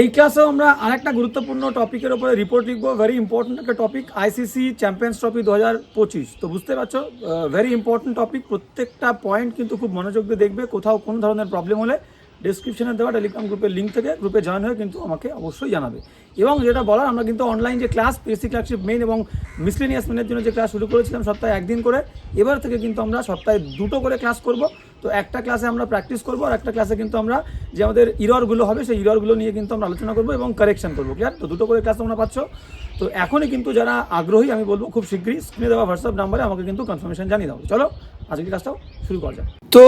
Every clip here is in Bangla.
এই ক্লাসেও আমরা আরেকটা গুরুত্বপূর্ণ টপিকের উপরে রিপোর্ট লিখব ভেরি ইম্পর্টেন্ট একটা টপিক আইসিসি চ্যাম্পিয়ন্স ট্রফি দু হাজার পঁচিশ। তো বুঝতে পারছ? ভেরি ইম্পর্টেন্ট টপিক প্রত্যেকটা পয়েন্ট কিন্তু খুব মনোযোগ দিয়ে দেখবে, কোথাও কোনো ধরনের প্রবলেম হলে ডিসক্রিপশনে দেওয়া টেলিগ্রাম গ্রুপের লিঙ্ক থেকে গ্রুপে জয়েন হয়ে কিন্তু আমাকে অবশ্যই জানাবে। এবং যেটা বলার, আমরা কিন্তু অনলাইন যে ক্লাস পিএসসি ক্লাসশিপ মেন এবং মিসলিনিয়াস মেনের জন্য যে ক্লাস শুরু করেছিলাম সপ্তাহে একদিন করে, এবার থেকে কিন্তু আমরা সপ্তাহে দুটো করে ক্লাস করব। তো একটা ক্লাসে আমরা প্র্যাকটিস করব আর একটা ক্লাসে কিন্তু আমরা যে আমাদের ইররগুলো হবে, সেই ইররগুলো নিয়ে কিন্তু আমরা আলোচনা করব এবং কারেকশন করব। ক্লিয়ার তো দুটো করে ক্লাস তোমরা পাচ্ছ। তো এখনই কিন্তু যারা আগ্রহী, আমি বলব খুব শীঘ্রই স্ক্রিনে দেওয়া হোয়াটসঅ্যাপ নাম্বারে আমাকে কিন্তু কনফার্মেশন জানিয়ে দাও। চলো আজকের কাজটাও শুরু করা যাক। তো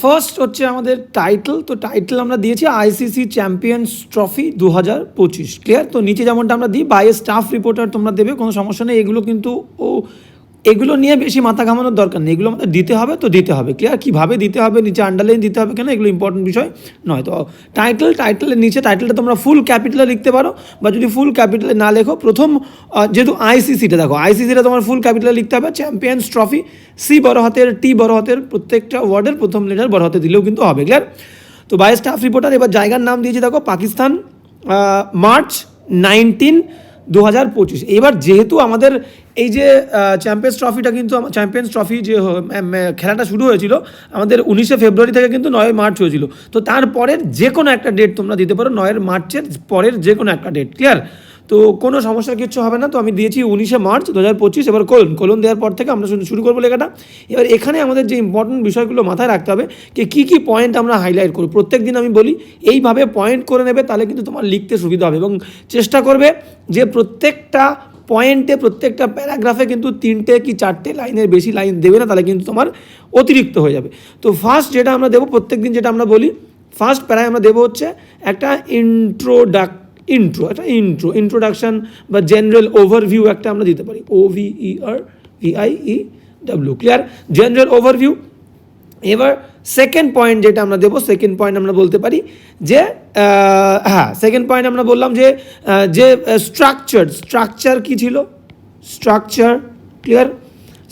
ফার্স্ট হচ্ছে আমাদের টাইটেল তো টাইটেল আমরা দিয়েছি আইসিসি চ্যাম্পিয়ন্স ট্রফি দু হাজার পঁচিশ। ক্লিয়ার তো নিচে যেমনটা আমরা দিই বাই স্টাফ রিপোর্টার তোমরা দেবে, কোনো সমস্যা নেই। এগুলো কিন্তু ও এগুলো নিয়ে বেশি মাথা ঘামানোর দরকার নেই। এগুলো আমাদের দিতে হবে তো দিতে হবে। ক্লিয়ার কীভাবে দিতে হবে? নিচে আন্ডারলাইন দিতে হবে কেন? এগুলো ইম্পর্টেন্ট বিষয় নয়। তো টাইটেল টাইটেলের নিচে টাইটেলটা তোমরা ফুল ক্যাপিটালে লিখতে পারো বা যদি ফুল ক্যাপিটালে না লেখো, প্রথম যেহেতু আইসিসিটা দেখো আইসিসিটা তোমার ফুল ক্যাপিটালে লিখতে হবে। চ্যাম্পিয়ন্স ট্রফি সি বড় হাতের টি বড় হাতের, প্রত্যেকটা ওয়ার্ডের প্রথম লেটার বড় হাতে দিলেও কিন্তু হবে। ক্লিয়ার তো বাই স্টাফ রিপোর্টার এবার জায়গার নাম দিয়েছি দেখো, পাকিস্তান মার্চ নাইনটিন দু হাজার পঁচিশ। এবার যেহেতু আমাদের এই যে চ্যাম্পিয়ন্স ট্রফিটা কিন্তু চ্যাম্পিয়ন্স ট্রফি যে খেলাটা শুরু হয়েছিল, আমাদের উনিশে ফেব্রুয়ারি থেকে কিন্তু নয় মার্চ হয়েছিল। তো তারপরের যে কোনো একটা ডেট তোমরা দিতে পারো, নয়ের মার্চের পরের যে কোনো একটা ডেট ক্লিয়ার তো কোনো সমস্যার কিছু হবে না, তো আমি দিয়েছি উনিশে মার্চ দু হাজার পঁচিশ, এবার কোলন কোলন দেওয়ার পর থেকে আমরা শুরু করব লেখাটা। এবার এখানে আমাদের যে ইম্পর্টেন্ট বিষয়গুলো মাথায় রাখতে হবে, যে কী কী পয়েন্ট আমরা হাইলাইট করব। প্রত্যেক দিন আমি বলি, এইভাবে পয়েন্ট করে নেবে, তাহলে কিন্তু তোমার লিখতে সুবিধা হবে এবং চেষ্টা করবে যে প্রত্যেকটা পয়েন্টে প্রত্যেকটা প্যারাগ্রাফে কিন্তু তিনটে কি চারটে লাইনের বেশি লাইন দেবে না, তাহলে কিন্তু তোমার অতিরিক্ত হয়ে যাবে। তো ফার্স্ট যেটা আমরা দেবো প্রত্যেক দিন যেটা আমরা বলি ফার্স্ট প্যারায় আমরা দেবো হচ্ছে একটা ইন্ট্রোডাক ইন্ট্রো একটা ইন্ট্রো ইন্ট্রোডাকশন বা জেনারেল ওভারভিউ একটা আমরা দিতে পারি। O V E R W clear general overview এবার সেকেন্ড পয়েন্ট যেটা আমরা দেবো সেকেন্ড পয়েন্ট আমরা বলতে পারি যে হ্যাঁ সেকেন্ড পয়েন্ট আমরা বললাম যে যে স্ট্রাকচার স্ট্রাকচার কি ছিল? স্ট্রাকচার ক্লিয়ার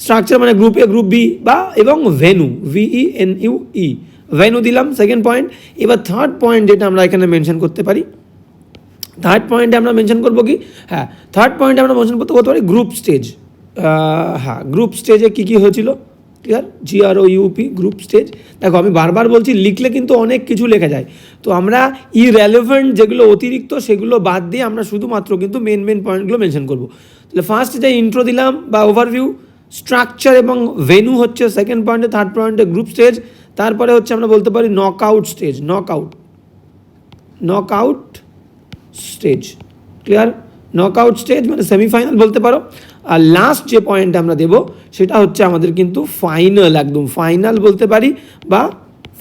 স্ট্রাকচার মানে গ্রুপ এ গ্রুপ বি বা এবং venue V N U E venue দিলাম সেকেন্ড পয়েন্ট এবার থার্ড পয়েন্ট যেটা আমরা এখানে মেনশন করতে পারি। থার্ড পয়েন্টে আমরা মেনশন করব কি? হ্যাঁ থার্ড পয়েন্টে আমরা মেনশন করতে করতে পারি গ্রুপ স্টেজ হ্যাঁ গ্রুপ স্টেজে কী কী হয়েছিল? Clear G R O U P group stage দেখো, আমি বারবার বলছি, লিখলে কিন্তু অনেক কিছু লেখা যায়। তো আমরা ইরেলেভেন্ট যেগুলো অতিরিক্ত, সেগুলো বাদ দিয়ে আমরা শুধুমাত্র কিন্তু মেন মেন পয়েন্টগুলো মেনশন করব। তাহলে ফার্স্ট যে ইন্ট্রো দিলাম বা ওভারভিউ স্ট্রাকচার এবং ভেনু হচ্ছে সেকেন্ড পয়েন্টে থার্ড পয়েন্টে গ্রুপ স্টেজ তারপরে হচ্ছে আমরা বলতে পারি knockout stage knockout knockout stage clear knockout stage মানে সেমিফাইনাল বলতে পারো। আর লাস্ট যে পয়েন্ট আমরা দেব, সেটা হচ্ছে আমাদের কিন্তু ফাইনাল একদম ফাইনাল বলতে পারি বা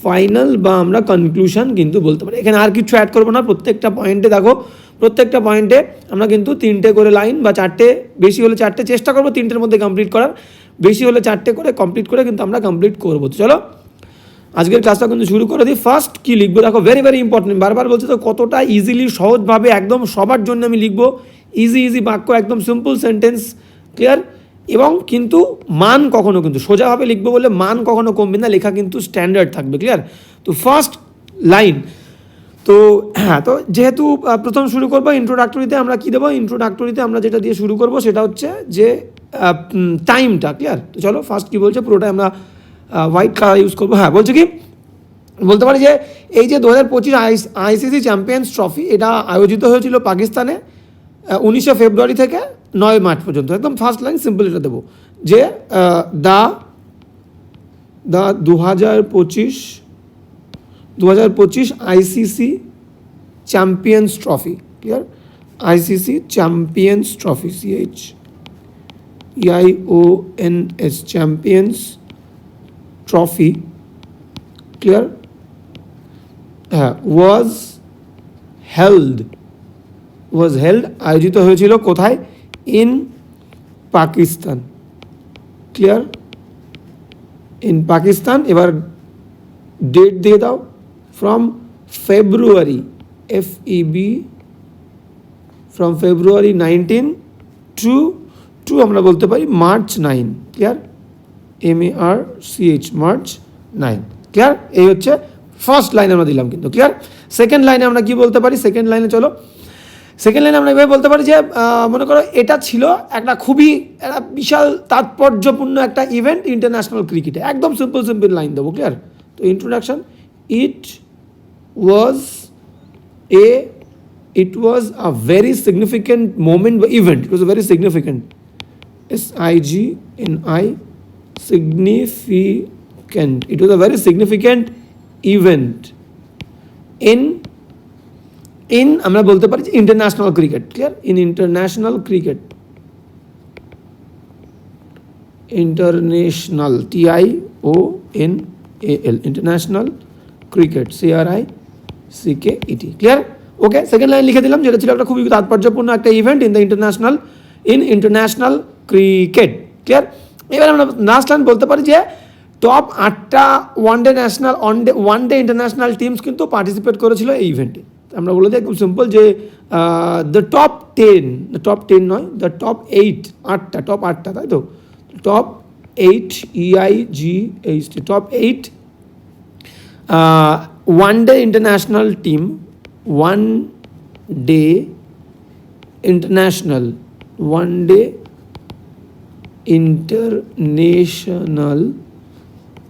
ফাইনাল বা আমরা কনক্লুশন কিন্তু বলতে পারি। এখানে আর কিছু অ্যাড করব না, প্রত্যেকটা পয়েন্টে দেখো, প্রত্যেকটা পয়েন্টে আমরা কিন্তু তিনটে করে লাইন বা চারটে, বেশি হলে চারটে চেষ্টা করব তিনটের মধ্যে কমপ্লিট করার, বেশি হলে চারটে করে কমপ্লিট করে কিন্তু আমরা কমপ্লিট করব। তো চলো, আজকের ক্লাসটা কিন্তু শুরু করে দিই। ফার্স্ট কি লিখব? দেখো ভেরি ভেরি ইম্পর্টেন্ট বারবার বলছি তো, কতটা ইজিলি সহজভাবে একদম সবার জন্য আমি লিখব? ইজি ইজি বাক্য, একদম সিম্পল সেন্টেন্স ক্লিয়ার এবং কিন্তু মান কখনো কিন্তু সোজাভাবে লিখব বলে মান কখনো কমবে না, লেখা কিন্তু স্ট্যান্ডার্ড থাকবে ক্লিয়ার তো ফার্স্ট লাইন তো হ্যাঁ তো যেহেতু প্রথম শুরু করব ইন্ট্রোডাক্টরিতে আমরা কী দেবো? ইন্ট্রোডাক্টরিতে আমরা যেটা দিয়ে শুরু করব সেটা হচ্ছে যে টাইমটা ক্লিয়ার তো চলো ফার্স্ট কী বলছে? পুরোটাই আমরা হোয়াইট কালার ইউজ করব। হ্যাঁ বলছে কি? বলতে পারি যে এই যে দু হাজার পঁচিশ আইসিসি চ্যাম্পিয়ন্স ট্রফি, এটা আয়োজিত হয়েছিল পাকিস্তানে উনিশে ফেব্রুয়ারি থেকে। নয় মার্চ পর্যন্ত। একদম ফার্স্ট লাইন সিম্পল এটা দেবো। যে দা দা, দু হাজার পঁচিশ দু হাজার পঁচিশ ICC Champions Trophy clear ICC Champions Trophy C H E I O N S Champions Trophy clear হ্যাঁ ওয়াজ হেল্ড ওয়াজ হেল্ড আয়োজিত হয়েছিল কোথায়? In Pakistan clear in Pakistan এবার ডেট দিয়ে দাও from February F E B from February nineteen to to আমরা বলতে পারি March nine clear M A R C H March nine clear এই হচ্ছে ফার্স্ট লাইন আমরা দিলাম কিন্তু ক্লিয়ার সেকেন্ড লাইনে আমরা কি বলতে পারি? সেকেন্ড লাইনে চলো সেকেন্ড লাইনে আমরা এভাবে বলতে পারি যে মনে করো এটা ছিল একটা খুবই, একটা বিশাল তাৎপর্যপূর্ণ একটা ইভেন্ট ইন্টারন্যাশনাল ক্রিকেটে একদম সিম্পল সিম্পল লাইন দেবো ক্লিয়ার তো introduction it was a it was a very significant moment, event, it was a very significant, s i g n i, significant, it was a very significant event. In in, আমরা বলতে পারি যে international cricket clear in international cricket international T I O N A L international cricket C R I C K ET clear okay second line লিখে দিলাম, যেটা ছিল একটা খুবই তাৎপর্যপূর্ণ একটা event in the international in international cricket clear এবার আমরা লাস্ট লাইন বলতে পারি যে টপ আটটা one day national one day one day international teams কিন্তু পার্টিসিপেট করেছিল এই ইভেন্টে আমরা বলে দিই একদম সিম্পল যে the top ten the top ten নয় দ্য টপ এইট আটটা টপ আটটা, তাই তো? Top eight EI G H T top eight one day international team one day international one day international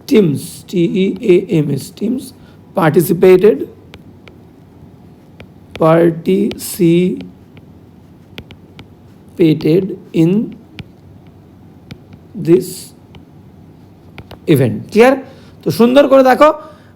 teams, T E A M S, teams participated participated in this event clear তো সুন্দর করে দেখো,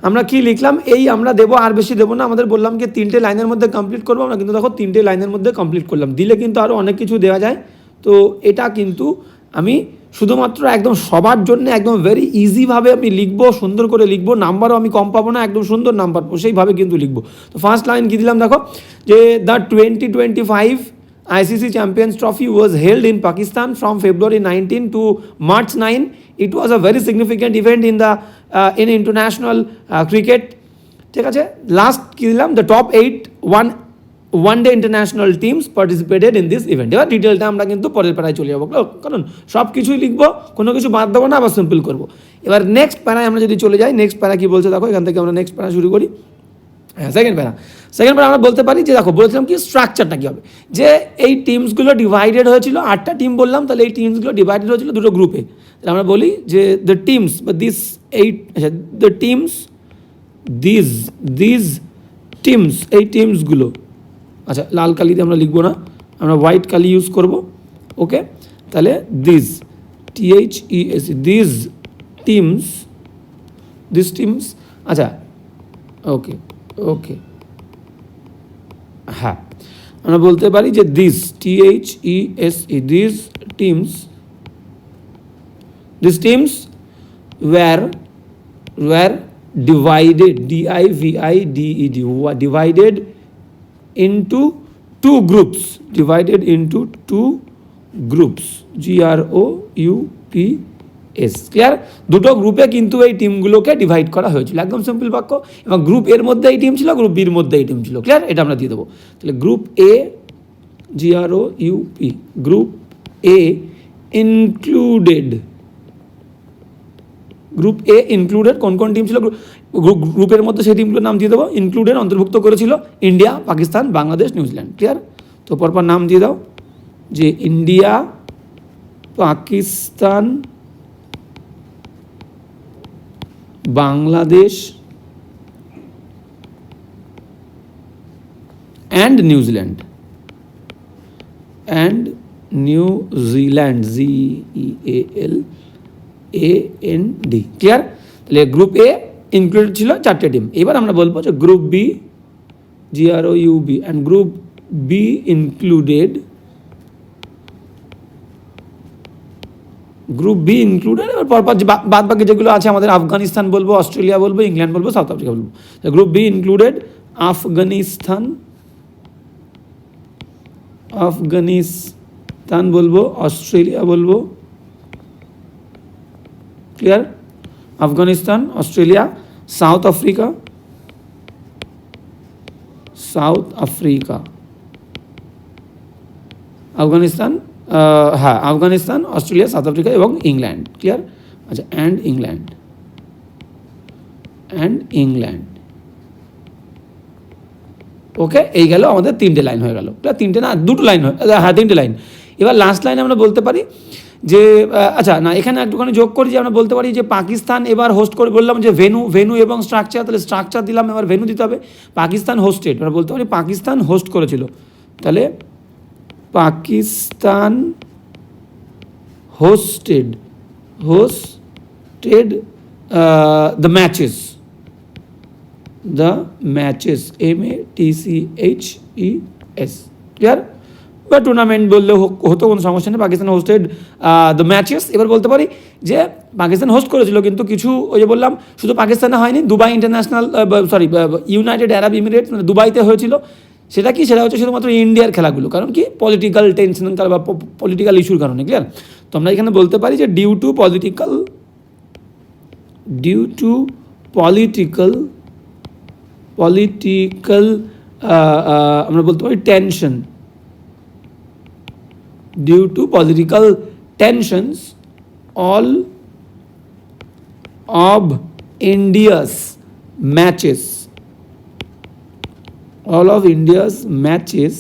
আমরা কি লিখলাম? এই আমরা দেবো, আর বেশি দেবো না। আমাদের বললাম কি, তিনটে লাইনের মধ্যে কমপ্লিট করব। আমরা কিন্তু দেখো, তিনটে লাইনের মধ্যে কমপ্লিট করলাম। দিলে কিন্তু আরও অনেক কিছু দেওয়া যায়। তো এটা কিন্তু আমি শুধুমাত্র একদম সবার জন্য একদম ভেরি ইজিভাবে আমি লিখব সুন্দর করে লিখব নাম্বারও আমি কম পাবো না একদম সুন্দর নাম্বার পাবো সেইভাবে কিন্তু লিখব তো ফার্স্ট লাইন কী দিলাম দেখো যে the twenty twenty five ICC Champions Trophy was held in Pakistan from February 19 to March 9. It was a very significant the uh, in international uh, cricket. ঠিক আছে লাস্ট কি দিলাম the top eight one one day international teams participated in this event এবার ডিটেলটা আমরা কিন্তু পরের প্যারায় চলে যাব। কারণ সব কিছুই লিখব, কোনো কিছু বাদ দেবো না, আবার সিম্পল করব। এবার নেক্সট প্যারায় আমরা যদি চলে যাই নেক্সট প্যারা কি বলছে দেখো, এখান থেকে আমরা নেক্সট প্যারা শুরু করি। হ্যাঁ সেকেন্ড প্যারা সেকেন্ড প্যারা আমরা বলতে পারি যে দেখো, বলেছিলাম কি স্ট্রাকচারটা কী হবে? যে এই টিমসগুলো ডিভাইডেড হয়েছিল, আটটা টিম বললাম, তাহলে এই টিমসগুলো ডিভাইডেড হয়েছিল দুটো গ্রুপে তাহলে আমরা বলি যে দ্য টিমস বা দিস এইট আচ্ছা the teams this this teams এই টিমসগুলো আচ্ছা লাল কালি দিয়ে আমরা লিখব না। আমরা হোয়াইট কালি ইউজ করব, ওকে? তাহলে this T H E S this teams this teams আচ্ছা ওকে ওকে। হ্যাঁ আমরা বলতে পারি যে this T H E S E this teams this teams were were divided, d i v i divided into two groups, g r o u p S clear দুটো গ্রুপে কিন্তু এই টিমগুলোকে ডিভাইড করা হয়েছিল। একদম সিম্পল বাক্য। এবং গ্রুপ এর মধ্যে এই টিম ছিল গ্রুপ বির মধ্যে এই টিম ছিল। ক্লিয়ার এটা আমরা দিয়ে দেবো। তাহলে group A G R O U P group A included group A included কোন কোন টিম ছিল? গ্রুপের মধ্যে সেই টিমগুলোর নাম দিয়ে দেবো। ইনক্লুডেড অন্তর্ভুক্ত করেছিল India Pakistan Bangladesh New Zealand clear তো পরপর নাম দিয়ে দাও। যে India Pakistan Bangladesh and New Zealand and New Zealand Z E A L A N D clear তাহলে গ্রুপ এ ইনক্লুডেড ছিল চারটে টিম এবার আমরা বলব যে group B G R O U B and group B included group B included এবার পরপর যে বাদ বাকি যেগুলো আছে আমাদের আফগানিস্তান বলব, অস্ট্রেলিয়া বলব, ইংল্যান্ড বলব, সাউথ আফ্রিকা বলব। Group B included Afghanistan Afghanistan বলব, অস্ট্রেলিয়া বলব clear Afghanistan Australia South Africa South Africa Afghanistan হ্যাঁ আফগানিস্তান অস্ট্রেলিয়া সাউথ আফ্রিকা এবং ইংল্যান্ড ক্লিয়ার আচ্ছা and England and England okay এই গেল আমাদের তিনটে লাইন হয়ে গেল। তিনটে না, দুটো লাইন হয়ে হ্যাঁ তিনটে লাইন এবার লাস্ট লাইনে আমরা বলতে পারি যে আচ্ছা না, এখানে একটুখানি যোগ করি যে আমরা বলতে পারি যে পাকিস্তান এবার হোস্ট করে বললাম যে ভেনু ভেনু এবং স্ট্রাকচার তাহলে স্ট্রাকচার দিলাম, এবার ভেনু দিতে হবে। পাকিস্তান হোস্টেড আমরা বলতে পারি পাকিস্তান হোস্ট করেছিল। তাহলে Pakistan hosted hosted the matches the matches M A T C H E S clear বা টুর্নামেন্ট বললে হতো কোনো সমস্যা নেই। পাকিস্তান হোস্টেড দ্য ম্যাচেস এবার বলতে পারি যে পাকিস্তান হোস্ট করেছিল, কিন্তু কিছু ওই যে বললাম, শুধু পাকিস্তানে হয়নি, Dubai international sorry United Arab Emirates মানে দুবাইতে হয়েছিল। সেটা কি? সেটা হচ্ছে শুধুমাত্র ইন্ডিয়ার খেলাগুলো। কারণ কি? পলিটিক্যাল টেনশন বা পলিটিক্যাল ইস্যুর কারণে ক্লিয়ার তো আমরা এখানে বলতে পারি যে due to political due to political political আমরা বলতে পারি tension due to political tensions all of India's matches all of India's matches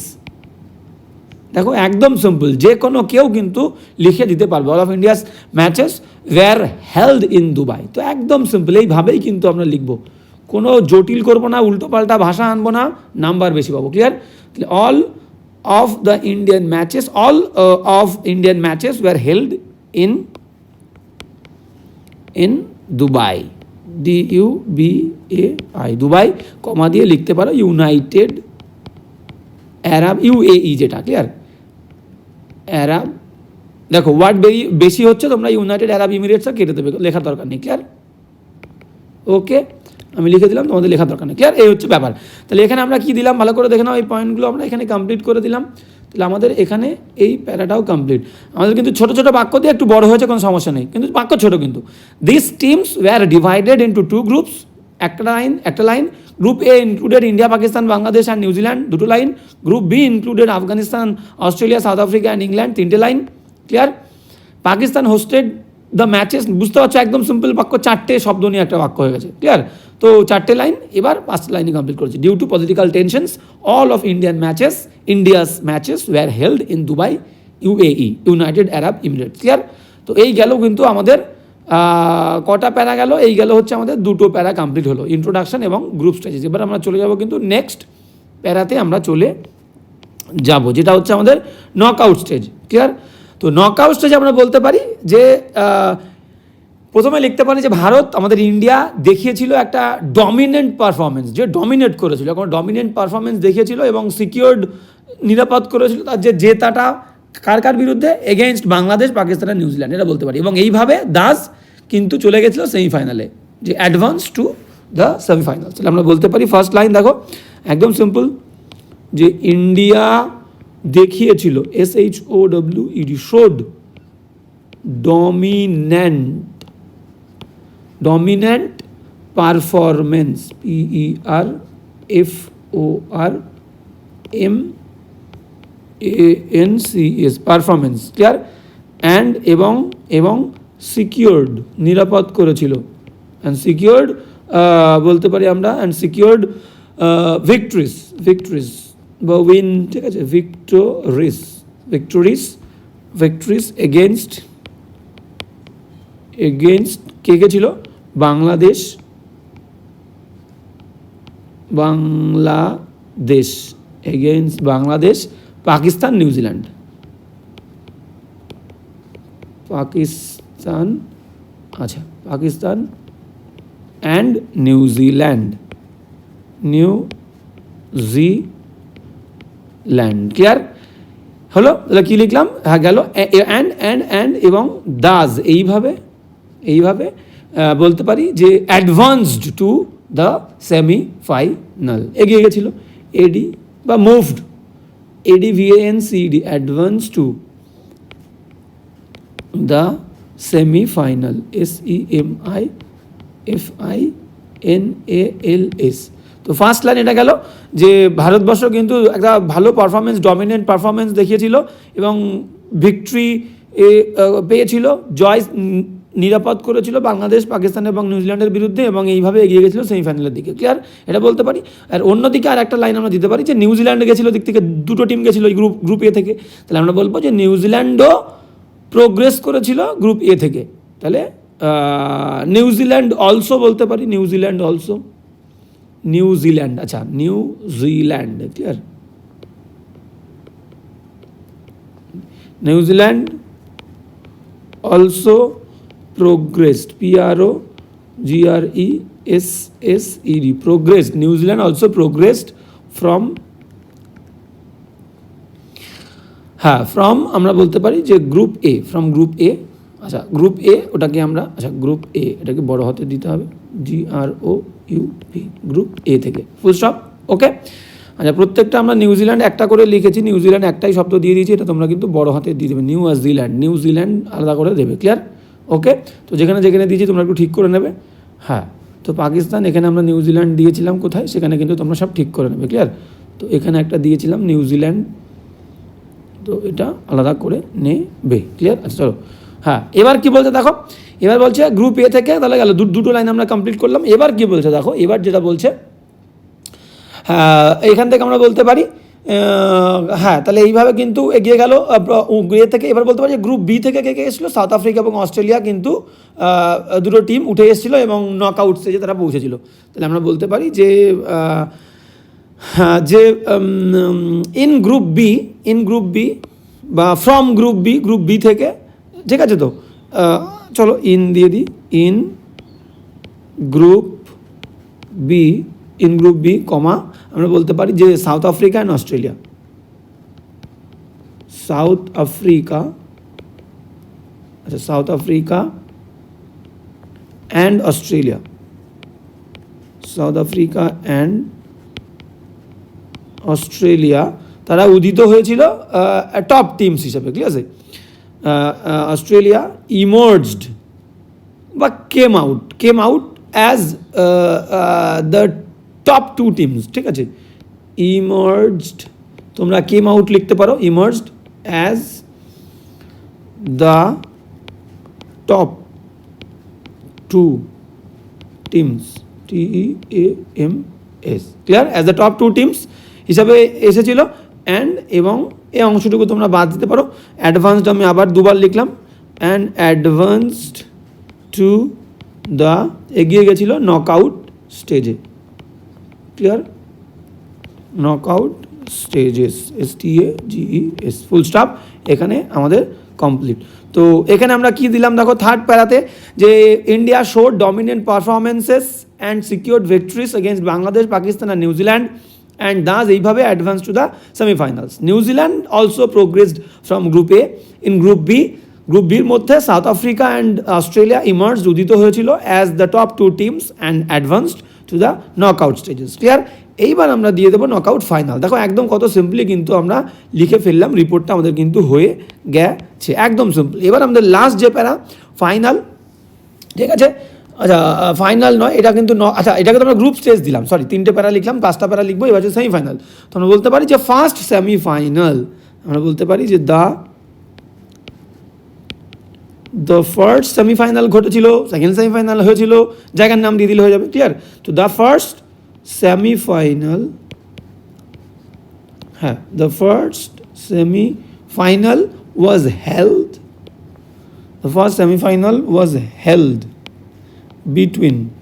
দেখো, একদম সিম্পল যে কোনো কেউ কিন্তু লিখে দিতে পারবে all of India's matches were held in Dubai তো একদম সিম্পল এইভাবেই কিন্তু আমরা লিখব। কোনো জটিল করব না, উল্টোপাল্টা ভাষা আনব না নাম্বার বেশি পাবো clear all of the Indian matches all of Indian matches were held in in Dubai D U B A I Dubai comma দিয়ে লিখতে পারো ইউনাইটেড অ্যারাব ইউএই যেটা ক্লিয়ার অ্যারাব দেখো ওয়ার্ড বেশি হচ্ছে, তোমরা ইউনাইটেড আরব ইমিরেটসও কেটে দেবে, লেখার দরকার নেই ক্লিয়ার ওকে আমি লিখে দিলাম, তোমাদের লেখার দরকার নেই। ক্লিয়ার এই হচ্ছে ব্যাপার? তাহলে এখানে আমরা কি দিলাম? ভালো করে দেখে নাও, এই পয়েন্টগুলো আমরা এখানে কমপ্লিট করে দিলাম। তাহলে আমাদের এখানে এই প্যারাটাও কমপ্লিট আমাদের কিন্তু ছোটো ছোটো বাক্য দিয়ে একটু বড় হয়েছে, কোনো সমস্যা নেই। কিন্তু বাক্য ছোট কিন্তু। This teams were divided into two groups একটা লাইন একটা line. Group A included India Pakistan Bangladesh and New Zealand দুটো line. Group B included Afghanistan Australia South Africa and England তিনটে line. Clear Pakistan hosted the matches বুঝতে পারছ? একদম সিম্পল বাক্য, চারটে শব্দ নিয়ে একটা বাক্য হয়ে গেছে। ক্লিয়ার তো চারটে লাইন, এবার পাঁচটা লাইনে কমপ্লিট করেছি। Due to political tensions all of Indian matches India's matches were held in Dubai UAE United Arab Emirates clear তো এই গেল কিন্তু আমাদের কটা প্যারা গেল? এই গেল হচ্ছে আমাদের দুটো প্যারা কমপ্লিট হলো ইন্ট্রোডাকশন এবং গ্রুপ স্ট্রেচেস এবার আমরা চলে যাব কিন্তু নেক্সট প্যারাতে আমরা চলে যাব, যেটা হচ্ছে আমাদের নক আউট স্টেজ ক্লিয়ার তো নক আউট স্টেজে আমরা বলতে পারি যে প্রথমে লিখতে পারি যে ভারত আমাদের ইন্ডিয়া দেখিয়েছিল একটা ডমিনেন্ট পারফরমেন্স যে ডমিনেট করেছিল। এখন ডমিনেন্ট পারফরমেন্স দেখিয়েছিল এবং সিকিউরড নিরাপদ করেছিল তার যে জেতাটা কার কার বিরুদ্ধে? এগেনস্ট বাংলাদেশ, পাকিস্তান আর নিউজিল্যান্ড এটা বলতে পারি। এবং এইভাবে দাস কিন্তু চলে গেছিল সেমিফাইনালে যে অ্যাডভান্স টু দ্য সেমিফাইনাল তাহলে আমরা বলতে পারি ফার্স্ট লাইন দেখো, একদম সিম্পল যে ইন্ডিয়া দেখিয়েছিল S H O W E D showed dominant dominant performance P E R F O R M N C S performance clear and এবং এবং সিকিউরড নিরাপদ করেছিল। অ্যান্ড সিকিউরড বলতে পারি আমরা অ্যান্ড সিকিউরড ভিক্টরিস ভিক্টরিস বা উইন ঠিক আছে ভিক্টোরিস ভিক্টোরিস ভিক্টরিস এগেনস্ট এগেনস্ট কে কে ছিল? Bangladesh Bangladesh against Bangladesh, Pakistan New Zealand Pakistan আচ্ছা Pakistan and New Zealand New Zealand clear হলো, তাহলে কী লিখলাম? হ্যাঁ গেল অ্যান্ড অ্যান্ড অ্যান্ড এবং দাস এইভাবে এইভাবে বলতে পারি যে advanced to the semi final এগিয়ে গেছিল। এডি বা moved A D V N C D advance to the semi final S E M I F I N A L S তো ফার্স্ট লাইন এটা গেল যে ভারতবর্ষ কিন্তু একটা ভালো পারফরমেন্স ডমিনেন্ট পারফরমেন্স দেখিয়েছিল এবং ভিক্টরি পেয়েছিল। জয় নিরাপদ করেছিল বাংলাদেশ, পাকিস্তান এবং নিউজিল্যান্ডের বিরুদ্ধে এবং এইভাবে এগিয়ে গেছিল সেমিফাইনালের দিকে। ক্লিয়ার? এটা বলতে পারি। আর অন্যদিকে আর একটা লাইন আমরা দিতে পারি যে নিউজিল্যান্ড গেছিল, দিক থেকে দুটো টিম গেছিল এই গ্রুপ গ্রুপ এ থেকে। তাহলে আমরা বলব যে নিউজিল্যান্ডও প্রোগ্রেস করেছিল গ্রুপ এ থেকে। তাহলে নিউজিল্যান্ড অলসো বলতে পারি, New Zealand also New Zealand আচ্ছা New Zealand, clear? New Zealand also progressed, p r o g r e s s e d, progressed, new zealand also progressed from হ্যাঁ ফ্রম আমরা বলতে পারি যে group A from group A আচ্ছা গ্রুপ এ ওটাকে আমরা আচ্ছা গ্রুপ এ এটাকে বড় হাতে দিতে হবে G R U P group A থেকে ফুল স্টপ ওকে আচ্ছা প্রত্যেকটা আমরা নিউজিল্যান্ড একটা করে লিখেছি নিউজিল্যান্ড একটাই শব্দ দিয়ে দিয়েছি, এটা তোমরা কিন্তু বড় হাতে দিয়ে দেবে নিউ জিল্যান্ড নিউজিল্যান্ড আলাদা করে দেবে ক্লিয়ার ওকে তো যেখানে যেখানে দিয়েছি, তোমরা একটু ঠিক করে নেবে। হ্যাঁ তো পাকিস্তান, এখানে আমরা নিউজিল্যান্ড দিয়েছিলাম কোথায়? সেখানে কিন্তু তোমরা সব ঠিক করে নেবে ক্লিয়ার তো এখানে একটা দিয়েছিলাম নিউজিল্যান্ড তো এটা আলাদা করে নেবে ক্লিয়ার আচ্ছা চলো। হ্যাঁ এবার কি বলছে দেখো? এবার বলছে গ্রুপ এ থেকে তাহলে গেল দুটো লাইন আমরা কমপ্লিট করলাম। এবার কি বলছে দেখো? এবার যেটা বলছে হ্যাঁ এখান থেকে আমরা বলতে পারি হ্যাঁ তাহলে এইভাবে কিন্তু এগিয়ে গেল এ থেকে। এবার বলতে পারি যে গ্রুপ বি থেকে কে কে এসেছিল? সাউথ আফ্রিকা এবং অস্ট্রেলিয়া কিন্তু দুটো টিম উঠে এসেছিল এবং নক আউট স্টেজে তারা পৌঁছেছিল। তাহলে আমরা বলতে পারি যে হ্যাঁ যে in group B in group B বা from group B group B থেকে, ঠিক আছে তো? চলো ইন দিয়ে দিই। In group B in group B comma আমরা বলতে পারি যে South Africa and Australia. South Africa আচ্ছা South Africa and Australia. South Africa and Australia, তারা উদিত হয়েছিল টপ টিমস হিসাবে, ঠিক আছে? অস্ট্রেলিয়া ইমার্জড বা came out came out as the top two teams ঠিক আছে? ইমার্জড তোমরা কেম আউট লিখতে পারো emerged as the top two teams T A M S clear as the top two teams হিসাবে এসেছিল অ্যান্ড এবং এই অংশটুকু তোমরা বাদ দিতে পারো। অ্যাডভান্সড আমি আবার দুবার লিখলাম অ্যান্ড অ্যাডভান্সড টু দ্য এগিয়ে গেছিল নক আউট স্টেজে clear knock out stages S T A G E S full stop এখানে আমাদের কমপ্লিট তো এখানে আমরা কি দিলাম? দেখো থার্ড প্যারাতে যে India show dominant performances and secured victories against Bangladesh Pakistan R New Zealand and thus এইভাবে advance to the semifinals New Zealand also progressed from group A in group B group বির মধ্যে South Africa and Australia emerge উদিত হয়েছিল as the top two teams and advanced to the knock out stages clear এইবার আমরা দিয়ে দেবো নক আউট ফাইনাল দেখো একদম কত সিম্পলি কিন্তু আমরা লিখে ফেললাম রিপোর্টটা আমাদের কিন্তু হয়ে গেছে। একদম সিম্পল এবার আমাদের লাস্ট যে প্যারা ফাইনাল ঠিক আছে? আচ্ছা ফাইনাল নয়, এটা কিন্তু ন আচ্ছা এটাকে তো আমরা গ্রুপ স্টেজ দিলাম। সরি তিনটে প্যারা লিখলাম, পাঁচটা প্যারা লিখব, এবার হচ্ছে সেমিফাইনাল তো আমরা বলতে পারি যে ফার্স্ট সেমিফাইনাল আমরা বলতে পারি যে দ্য দ্য ফার্স্ট সেমিফাইনাল ঘটেছিল সেকেন্ড সেমিফাইনাল হয়েছিল জায়গার নাম দিয়ে দিলে হয়ে যাবে ক্লিয়ার তো দ্য ফার্স্ট সেমিফাইনাল হ্যাঁ the first semifinal was held The first semi-final was held between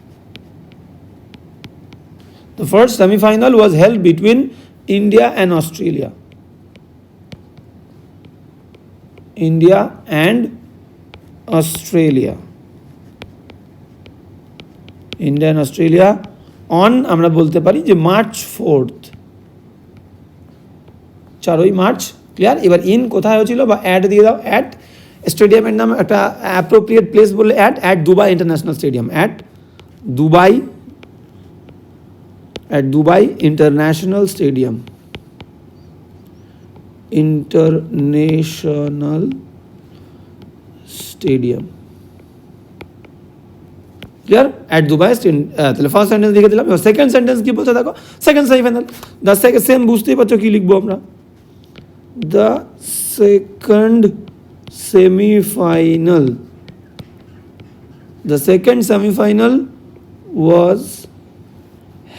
the first semi-final was held between India and Australia. India and India and Australia on, আমরা বলতে পারি যে মার্চ ফোর্থ চারই মার্চ ক্লিয়ার এবার ইন কোথায় হয়েছিল বা অ্যাড দিয়ে দাও অ্যাট স্টেডিয়ামের নাম একটা অ্যাপ্রোপ্রিয়েট প্লেস বললে at at Dubai international stadium at Dubai at Dubai international stadium international stadium clear at Dubai তাহলে ফার্স্ট সেন্টেন্স লিখে দিলাম এবার সেকেন্ড সেন্টেন্স কি বলছে দেখো second semifinal the second semi বুঝতেই পারছ কি লিখব আমরা the second semi-final the second semi-final was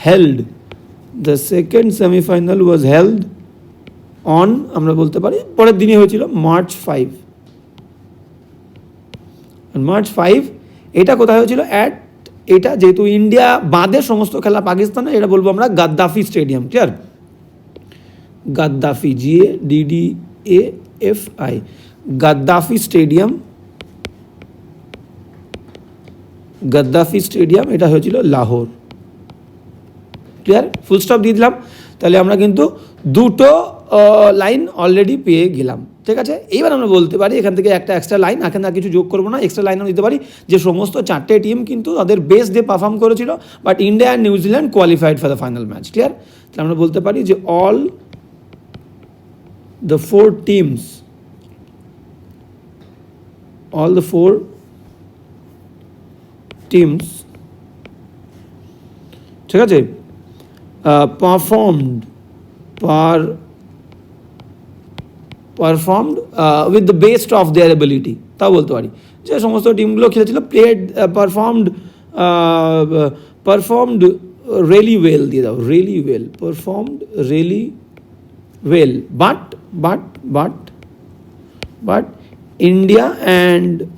held the second semi-final was held on, আমরা বলতে পারি, পরের দিনই হয়েছিল মার্চ ফাইভ মার্চ ফাইভ এটা কোথায় হয়েছিল? অ্যাট এটা যেহেতু ইন্ডিয়া বাদে সমস্ত খেলা পাকিস্তানে এটা বলব আমরা Gaddafi stadium clear Gaddafi G A D D A F I Gaddafi stadium Gaddafi stadium, এটা হয়েছিল লাহোর ক্লিয়ার ফুল স্টপ দিয়ে দিলাম। তাহলে আমরা কিন্তু দুটো লাইন অলরেডি পেয়ে গেলাম। ঠিক আছে? এইবার আমরা বলতে পারি এখান থেকে একটা এক্সট্রা লাইন এখানে আর কিছু যোগ করব না এক্সট্রা লাইনও দিতে পারি যে সমস্ত চারটে টিম কিন্তু তাদের বেস দিয়ে পারফর্ম করেছিল but India and New Zealand qualified for the final match clear তাহলে আমরা বলতে পারি যে all the four teams all the four teams, ঠিক আছে? Performed per performed with the best of their ability তাও বলতে পারি। যে সমস্ত টিমগুলো খেলেছিল played performed performed really well দিয়ে দাও really well performed really well but but but but India and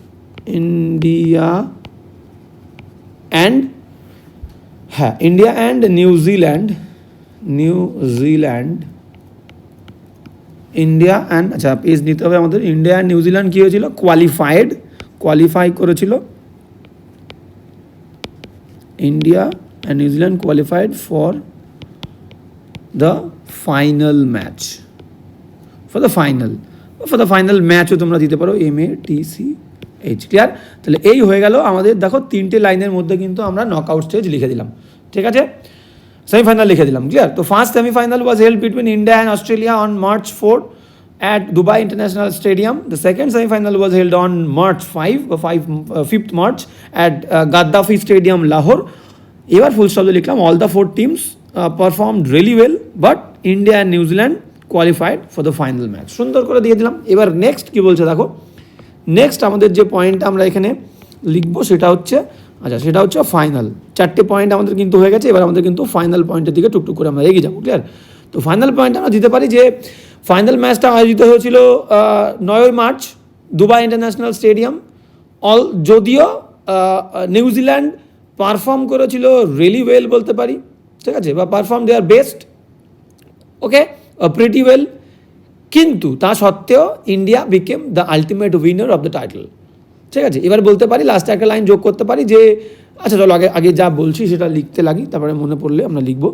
India and হ্যাঁ India and New Zealand New Zealand India and আচ্ছা পেজ নিতে হবে আমাদের ইন্ডিয়া অ্যান্ড নিউজিল্যান্ড কী হয়েছিল? কোয়ালিফাইড কোয়ালিফাই করেছিল। India and New Zealand qualified for the final match for the final for the final ম্যাচও তোমরা দিতে পারো M A T C H clear তাহলে এই হয়ে গেল আমাদের, দেখো, তিনটে লাইনের মধ্যে কিন্তু আমরা নক আউট স্টেজ লিখে দিলাম। ঠিক আছে? সেমিফাইনাল লিখে দিলাম ক্লিয়ার তো first semifinal was held between India and Australia on March four at Dubai international stadium was held on March 5, uh, 5 uh, 5th March at uh, Gaddafi Stadium, Lahore. এবার ফুল স্টপ লিখলাম all the four teams performed really well but India and New Zealand qualified for the final match সুন্দর করে দিয়ে দিলাম। এবার নেক্সট কী বলছে দেখো? নেক্সট আমাদের যে পয়েন্টটা আমরা এখানে লিখব সেটা হচ্ছে আচ্ছা সেটা হচ্ছে ফাইনাল চারটে পয়েন্ট আমাদের কিন্তু হয়ে গেছে, এবার আমাদের কিন্তু ফাইনাল পয়েন্টের দিকে টুকটুক করে আমরা এগিয়ে যাব ক্লিয়ার তো ফাইনাল পয়েন্ট আমরা দিতে পারি যে ফাইনাল ম্যাচটা আয়োজিত হয়েছিল নয়ই March, Dubai international stadium all, যদিও নিউজিল্যান্ড পারফর্ম করেছিল রিয়েলি ওয়েল বলতে পারি, ঠিক আছে? বা perform their best okay pretty well কিন্তু তা সত্ত্বেও India became the ultimate winner of the title ঠিক আছে, এবার বলতে পারি লাস্টে একটা লাইন যোগ করতে পারি যে আচ্ছা চলো আগে আগে যা বলছি সেটা লিখতে লাগি, তারপরে মনে পড়লে আমরা লিখব।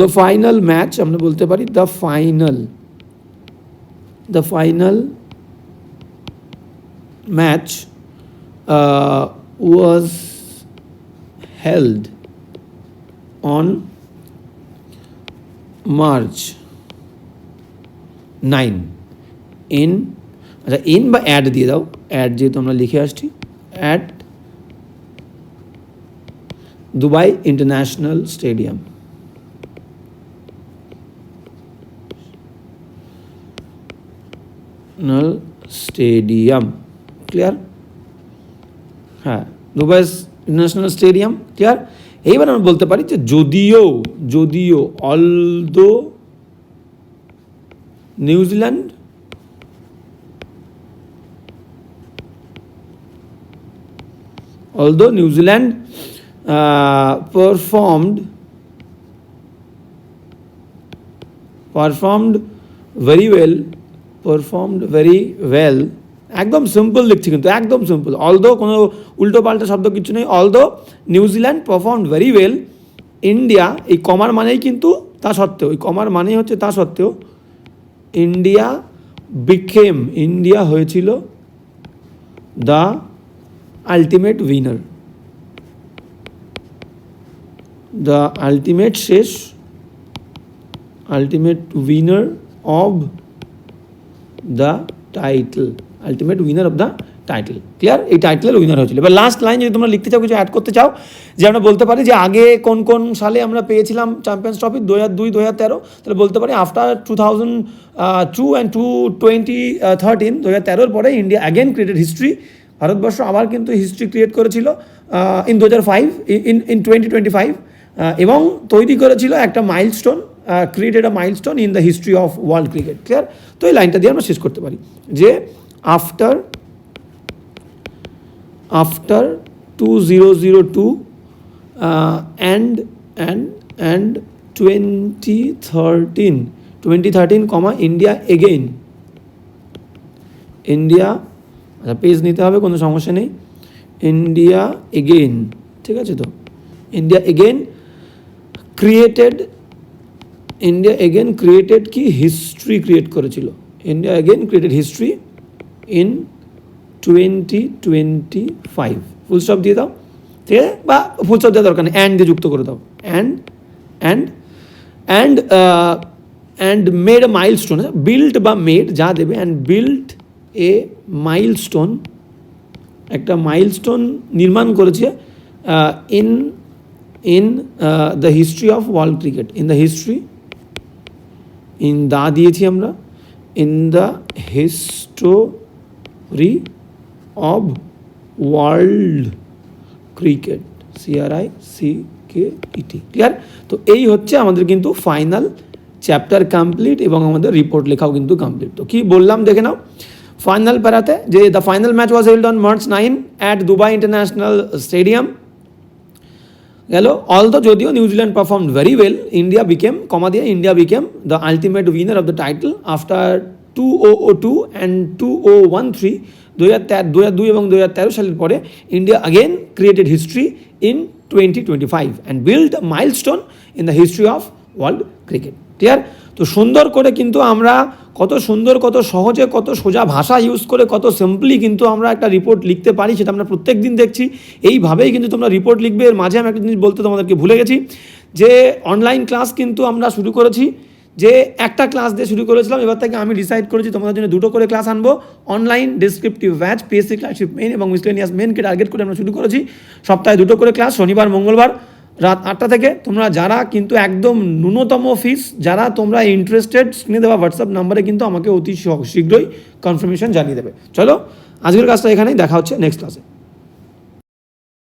দ্য ফাইনাল ম্যাচ আমরা বলতে পারি the final the final match was held on March nine in আচ্ছা ইন বা অ্যাড দিয়ে দাও। অ্যাড যেহেতু আমরা লিখে আসছি। At Dubai international stadium stadium clear হ্যাঁ দুবাই ইন্টারন্যাশনাল স্টেডিয়াম ক্লিয়ার এইবার আমরা বলতে পারি যে যদিও যদিও although New Zealand although New Zealand uh, performed performed very well performed very well. একদম সিম্পল লিখছি কিন্তু একদম সিম্পল অলদো কোনো উল্টো পাল্টা শব্দ কিছু নেই although New Zealand perform very well India এই কমার মানেই কিন্তু তা সত্ত্বেও এই কমার মানেই হচ্ছে তা সত্ত্বেও ইন্ডিয়া বিকেম ইন্ডিয়া হয়েছিল the ultimate winner the ultimate শেষ ultimate winner of the title ultimate winner of the title clear এই টাইটেলের উইনার হয়েছিল। এবার লাস্ট লাইন যদি তোমরা লিখতে চাও, কিছু অ্যাড করতে চাও, যে আমরা বলতে পারি যে আগে কোন কোন সালে আমরা পেয়েছিলাম চ্যাম্পিয়ন্স ট্রফি দু হাজার দুই দু হাজার তেরো। তাহলে বলতে পারি after two thousand two and two twenty thirteen দু হাজার তেরোর পরে ইন্ডিয়া অ্যাগেন ক্রিয়েটেড হিস্ট্রি ভারতবর্ষ আবার কিন্তু হিস্ট্রি ক্রিয়েট করেছিল ইন দু হাজার five in in twenty twenty five এবং তৈরি করেছিল একটা milestone created a milestone in the history of world cricket clear তো এই লাইনটা দিয়ে আমরা শেষ করতে পারি, যে after after two zero zero two and and and twenty thirteen twenty thirteen comma India again India আচ্ছা পেজ নিতে হবে, কোনো সমস্যা নেই। ইন্ডিয়া এগেইন ঠিক আছে তো? India again created India again created কি? হিস্ট্রি ক্রিয়েট করেছিল। India again created history in twenty twenty five full stop দিয়ে দাও। ঠিক আছে? বা ফুল স্টপ দেওয়ার দরকার নেই। অ্যান্ড দিয়ে যুক্ত করে দাও। And and and and made milestone build বা মেড যা দেবে and build a milestone একটা মাইলস্টোন নির্মাণ করেছে in in the history of world cricket in the history in the দিয়েছি আমরা in the history of world cricket C R I C K E T clear তো এই হচ্ছে আমাদের কিন্তু ফাইনাল চ্যাপ্টার কমপ্লিট এবং আমাদের রিপোর্ট লেখাও কিন্তু কমপ্লিট তো কি বললাম দেখে নাও প্যারাতে যে the final match was held on March nine at Dubai international stadium গেল অলদো যদিও New Zealand perform very well India became comma দিয়ে India became the ultimate winner of the title after two O O two and two O one three দু হাজার তেরো দু হাজার দুই এবং দু হাজার তেরো সালের পরে India again created history in twenty twenty five and build milestone in the history of world cricket clear তো সুন্দর করে কিন্তু আমরা কত সুন্দর, কত সহজে, কত সোজা ভাষা ইউজ করে, কত সিম্পলি কিন্তু আমরা একটা রিপোর্ট লিখতে পারি, সেটা আমরা প্রত্যেক দিন দেখছি। এইভাবেই কিন্তু তোমরা রিপোর্ট লিখবে। এর মাঝে আমি একটা জিনিস বলতে তোমাদেরকে ভুলে গেছি, যে অনলাইন ক্লাস কিন্তু আমরা শুরু করেছি, যে একটা ক্লাস দিয়ে শুরু করেছিলাম, এবার থেকে আমি ডিসাইড করেছি তোমাদের জন্য দুটো করে ক্লাস আনব। অনলাইন ডিসক্রিপটিভ ব্যাচ পিএসসি ক্লাসশিপ মেন এবং মিসলেনিয়াস মেনকে টার্গেট করে আমরা শুরু করেছি। সপ্তাহে দুটো করে ক্লাস শনিবার, মঙ্গলবার। রাত আটটা থেকে তোমরা যারা কিন্তু একদম ন্যূনতম ফিস যারা তোমরা ইন্টারেস্টেড স্ক্রিনে দেওয়া হোয়াটসঅ্যাপ নাম্বারে কিন্তু আমাকে অতি শীঘ্রই কনফার্মেশন জানিয়ে দেবে। চলো, আজকের কাজটা এখানেই, দেখা হচ্ছে নেক্সট ক্লাসে